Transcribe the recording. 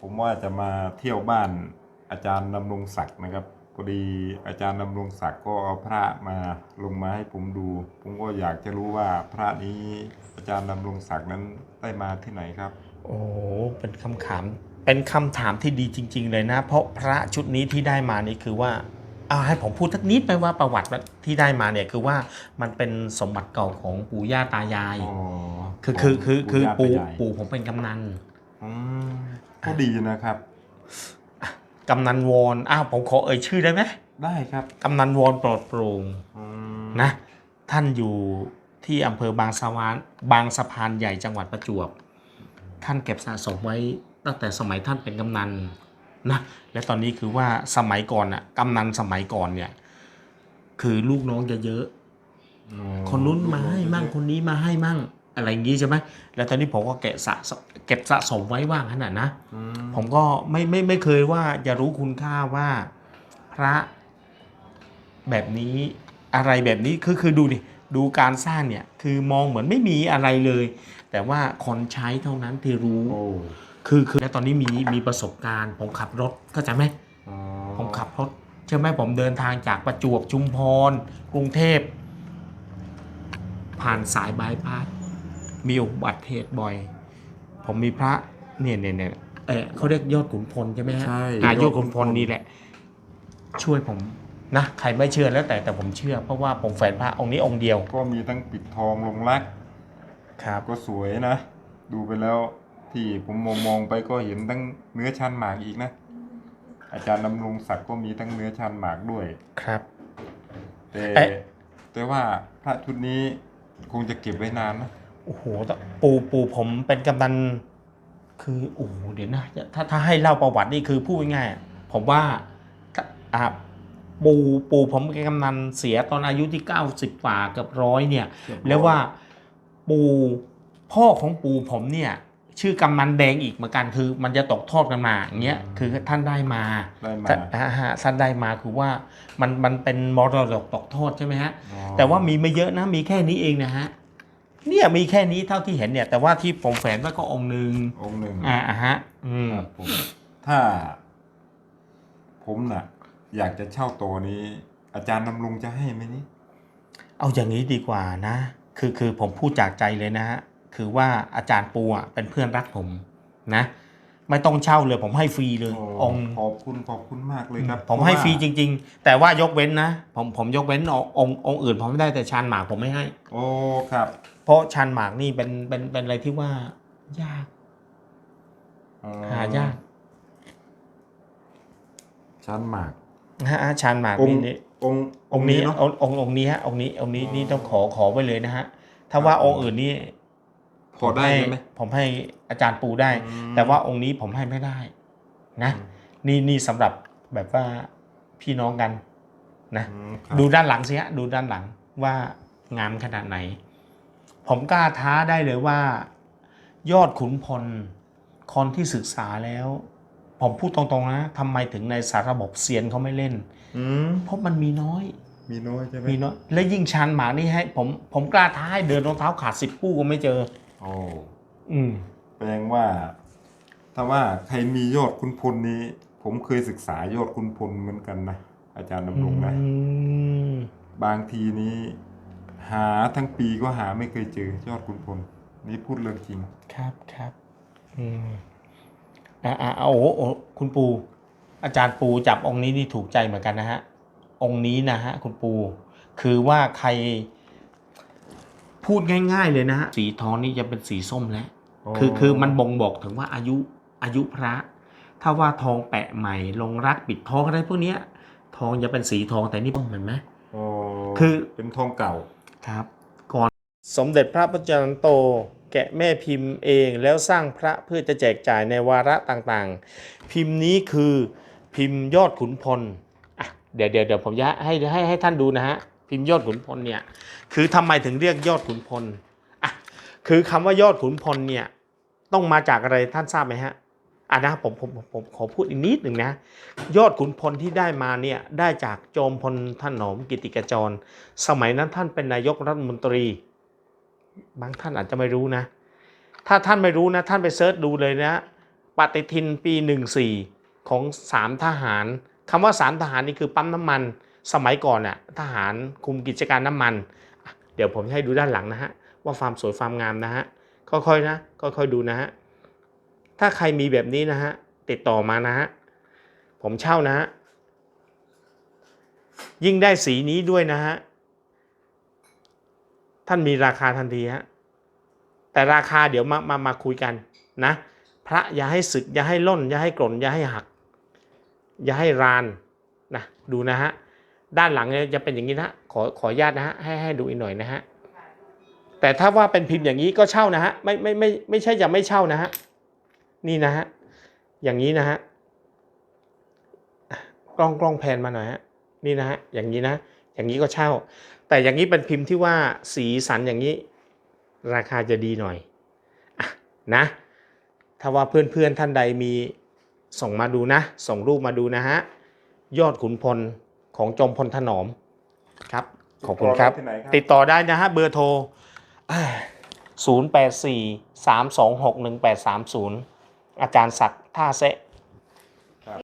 ผมว่าจะมาเที่ยวบ้านอาจารย์ดำรงศักดิ์นะครับพอดีอาจารย์ดำรงศักดิ์ก็เอาพระมาลงมาให้ผมดู ผมก็อยากจะรู้ว่าพระนี้อาจารย์ดำรงศักดิ์นั้นได้มาที่ไหนครับ โอ้โหเป็นคำถามเป็นคำถามที่ดีจริง ๆ เลยนะ เพราะพระชุดนี้ที่ได้มานี่คือว่าเอาให้ผมพูดสักนิดไปว่าประวัติที่ได้มาเนี่ยคือว่ามันเป็นสมบัติเก่าของปู่ย่าตายายอ๋อคือคือคือคือปู่ปู่ย่าตายายปู่ผมเป็นกำนัน อืมก็ดีนะครับ กำนันวอนอ้าวผมขอเอ่ยชื่อได้ไหมได้ครับกำนันวอนปลอดโปร่งอืมนะ ท่านอยู่ที่อำเภอบางสะวานบางสะพานใหญ่จังหวัดประจวบ ท่านเก็บสะสมไว้ตั้งแต่สมัยท่านเป็นกำนันนะและตอนนี้คือว่าสมัยก่อนอะกำนันสมัยก่อนเนี่ย คือลูกน้องจะเยอะอ๋อคนนู้นมาให้มั่งคนนี้มาให้มั่ง อะไรอย่างงี้ใช่ไหมแล้วตอนนี้ผมก็เก็บสะสมเก็บสะสมไว้ว่างขนาดนะ อืมผมก็ไม่ไม่ไม่เคยว่าจะรู้คุณค่าว่าพระแบบนี้อะไรแบบนี้คือคือดูดิดูการสร้างเนี่ยคือมองเหมือนไม่มีอะไรเลย แต่ว่าคนใช้เท่านั้นที่รู้ โอ้คือคือแล้วตอนนี้มีมีประสบการณ์ ผมขับรถเข้าใจไหมอ๋อผมขับรถใช่ไหมผมเดินทางจากประจวบชุมพรกรุงเทพ ผ่านสายบายพาส มีอุบัติเหตุบ่อย ผมมีพระเนี่ยเนี่ยเนี่ยเออเขาเรียกยอดขุนพลใช่ไหมฮะใช่อ่ายอดขุนพลนี่แหละ ช่วยผมนะใครไม่เชื่อแล้วแต่แต่ผมเชื่อ เพราะว่าผมแฝนพระองค์นี้องค์เดียวก็มีทั้งปิดทองลงรัก ครับ ก็สวยนะ ดูไปแล้วที่ผมมองมองๆไปก็เห็นทั้งเนื้อชันหมากอีกนะ อาจารย์ดำรงศักดิ์ก็มีทั้งเนื้อชันหมากด้วย ครับ แต่เอ๊ะ แต่ว่าพระชุดนี้คงจะเก็บไว้นานนะ โอ้โหแต่ปู่ปู่ผมเป็นกำนันคือโอ้โหเดี๋ยวนะถ้าถ้าให้เล่าประวัตินี่คือพูดง่ายๆอะผมว่าถ้าอ่าปู่ปู่ผมเป็นกำนันเสียตอนอายุที่90กว่าเกือบร้อยเนี่ย แล้วว่าปู่พ่อของปู่ผมเนี่ยชื่อกำนันแดงอีกเหมือนกันคือ มันจะตกทอดกันมาอย่างเงี้ยคือท่านได้มาได้มาท่านอ่าฮะท่านได้มาคือว่ามันมันเป็นมรดกตกทอดใช่ไหมฮะอ๋อแต่ว่ามีไม่เยอะนะมีแค่นี้เองนะฮะ เนี่ยมีแค่นี้เท่าที่เห็นเนี่ย แต่ว่าที่ผมแฝนไว้ก็องค์หนึ่งองค์หนึ่งอ่าอ่าฮะ อืมครับผม ถ้า ผมน่ะ อยากจะเช่าตัวนี้ อาจารย์ดำรงจะให้ไหมนี่เอาอย่างนี้ดีกว่านะ คือคือผมพูดจากใจเลยนะฮะ คือว่าอาจารย์ปูอะเป็นเพื่อนรักผมนะ ไม่ต้องเช่าเลยผมให้ฟรีเลยโองค์ ขอบคุณขอบคุณมากเลยครับผมให้เพาะว่าฟรีจริง ๆ แต่ว่ายกเว้นนะ ผมผมยกเว้นองค์องค์องค์อื่น ผมไม่ได้แต่ชานหมากผมไม่ให้ โอ้ครับ เพราะชานหมากนี่เป็นเป็นเป็นอะไรที่ว่ายาก อ๋อหายากชั้นหมาก นะฮะชานหมากองนี่ค์นี่ องค์องค์นี้เนาะ องค์องค์องค์นี้ฮะองค์นี้องค์นี้อ๋อ นี่ต้องขอขอไว้เลยนะฮะถ้าว่าองค์อื่นนี่พอได้ไหม ผมให้อาจารย์ปูได้ อืม แต่ว่าองค์นี้ผมให้ไม่ได้ นะ นี่นี่สำหรับแบบว่าพี่น้องกันนะ อืมครับดูด้านหลังสิฮะดูด้านหลังว่างามขนาดไหน ผมกล้าท้าได้เลยว่า ยอดขุนพล คนที่ศึกษาแล้ว ผมพูดตรงๆนะทำไมถึงในสารระบบเซียนเขาไม่เล่นอืมเพราะมันมีน้อย มีน้อยใช่ไหมมีน้อยและยิ่งชันหมานี่ให้ ผมผมกล้าท้าให้เดินรองเท้าขาดสิบคู่ก็ไม่เจอ โอ้อืมแปลว่า ถ้าว่าใครมียอดคุณพลนี้ ผมเคยศึกษายอดคุณพลเหมือนกันนะอาจารย์ดำรงนะอืมบางทีนี้ หาทั้งปีก็หาไม่เคยเจอยอดคุณพลนี่พูดเรื่องจริง ครับครับอืมอ่าอ่าโอ้โหโอ้โหคุณปู อาจารย์ปูจับองค์นี้นี่ถูกใจเหมือนกันนะฮะ องค์นี้นะฮะ คุณปู คือว่าใคร พูดง่าย ๆ เลยนะฮะสีทองนี่จะเป็นสีส้มแล้ว คือคือมันบ่งบอกถึงว่าอายุอายุพระ ถ้าว่าทองแปะใหม่ ลงรักปิดทองอะไรพวกเนี้ย ทองจะเป็นสีทองแต่นี่เห็นไหมโอ้คือเป็นทองเก่า ครับ ก่อนสมเด็จพระปัจจารย์โต แกะแม่พิมพ์เองแล้วสร้างพระเพื่อจะแจกจ่ายในวาระต่างๆ พิมพ์นี้คือพิมพ์ยอดขุนพลอะเดี๋ยวเดี๋ยวเดี๋ยวผมจะให้ให้ให้ท่านดูนะฮะพิมพ์ยอดขุนพลเนี่ยคือทำไมถึงเรียกยอดขุนพลอะคือคำว่ายอดขุนพลเนี่ยต้องมาจากอะไรท่านทราบไหมฮะ อะนะผมผมผมผมขอพูดอีกนิดหนึ่งนะ ยอดขุนพลที่ได้มาเนี่ยได้จากโจมพลท่านหนอมกิติกจร สมัยนั้นท่านเป็นนายกรัฐมนตรี บางท่านอาจจะไม่รู้นะ ถ้าท่านไม่รู้นะ ท่านไปเซิร์ชดูเลยนะ ปฏิทินปี 14 ของสามทหารคำว่าสามทหารนี่คือปั๊มน้ำมัน สมัยก่อนน่ะทหารคุมกิจการน้ำมัน เดี๋ยวผมให้ดูด้านหลังนะฮะว่าฟามสวยฟามงามนะฮะค่อยๆนะค่อยๆดูนะฮะ ถ้าใครมีแบบนี้นะฮะ ติดต่อมานะฮะ ผมเช่านะฮะ ยิ่งได้สีนี้ด้วยนะฮะ ท่านมีราคาทันทีฮะ แต่ราคาเดี๋ยวมามามาคุยกันนะ พระอย่าให้สึก อย่าให้ล่น อย่าให้กล่น อย่าให้หัก อย่าให้รานนะดูนะฮะ ด้านหลังเนี่ยจะเป็นอย่างนี้นะขอขออนุญาตนะฮะให้ให้ดูอีกหน่อยนะฮะแต่ถ้าว่าเป็นพิมพ์อย่างนี้ก็เช่านะฮะไม่ไม่ไม่ไม่ใช่จะไม่เช่านะฮะ นี่นะฮะ อย่างนี้นะฮะอะกล้องกล้องแพนมาหน่อยฮะ นี่นะฮะ อย่างนี้นะ อย่างนี้ก็เช่า แต่อย่างนี้เป็นพิมพ์ที่ว่าสีสันอย่างนี้ ราคาจะดีหน่อยอะนะ ถ้าว่าเพื่อนๆท่านใดมีส่งมาดูนะ ส่งรูปมาดูนะฮะ ยอดขุนพลของจอมพลถนอม ครับ ขอบคุณครับที่ไหนครับติดต่อได้นะฮะ เบอร์โทร084 326 1830 อาจารย์ศักดิ์ท่าเซะ